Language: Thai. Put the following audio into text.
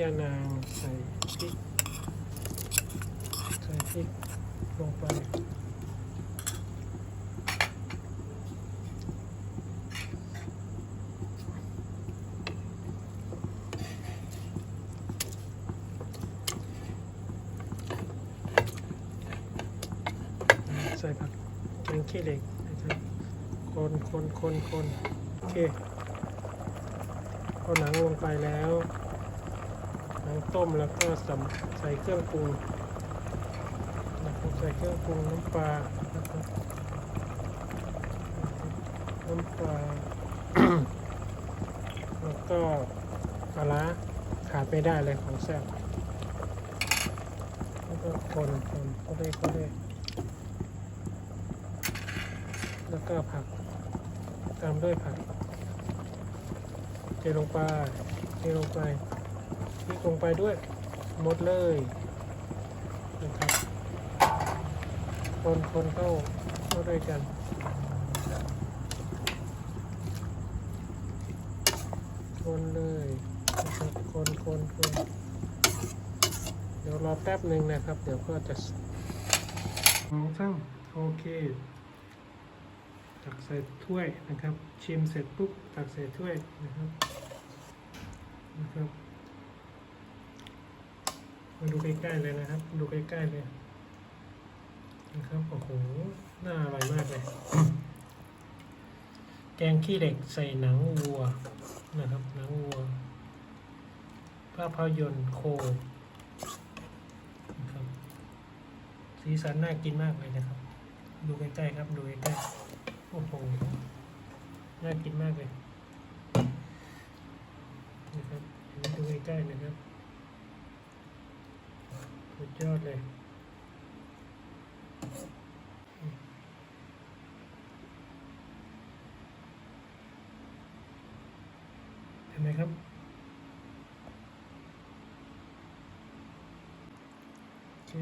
ยานางใส่พริก ใส่พริกลงไปใส่ผักแกงขี้เหล็กนะครับคนคนคนคนโอเคเอาหนังลงไปแล้ว นังต้มแล้วก็สใส่เครื่องปรุงนะครับใส่เครื่องปรุงน้ำปลานะครับน้ำปลาแล้วก็ปลาร้าขาดไม่ได้เลยของแซ่บแล้วก็คนคนก็ได้ก็ได้แล้วก็ผัก ตามด้วยผักเทลงไปเทลงไป พริกลงไปด้วยหมดเลยนะครับคนคนเข้าเข้าด้วยกันคนเลยนะครับคนคนคนเดี๋ยวรอแป๊บหนึ่งนะครับ เดี๋ยวก็จะสองสามโอเคตักใส่ถ้วยนะครับ ชิมเสร็จปุ๊บตักใส่ถ้วยนะครับนะครับ มาดูใกล้ๆเลยนะครับ ดูใกล้ๆเลยนะครับโอ้โหน่าอร่อยมากเลย แกงขี้เหล็กใส่หนังวัวนะครับ หนังวัว ภาพยนตร์โคนะครับสีสันน่ากินมากเลยนะครับ ดูใกล้ๆครับ ดูใกล้ๆโอ้โหน่ากินมากเลยนะครับดูใกล้ๆนะครับ สุดยอดเลยเห็นไหมครับโอเค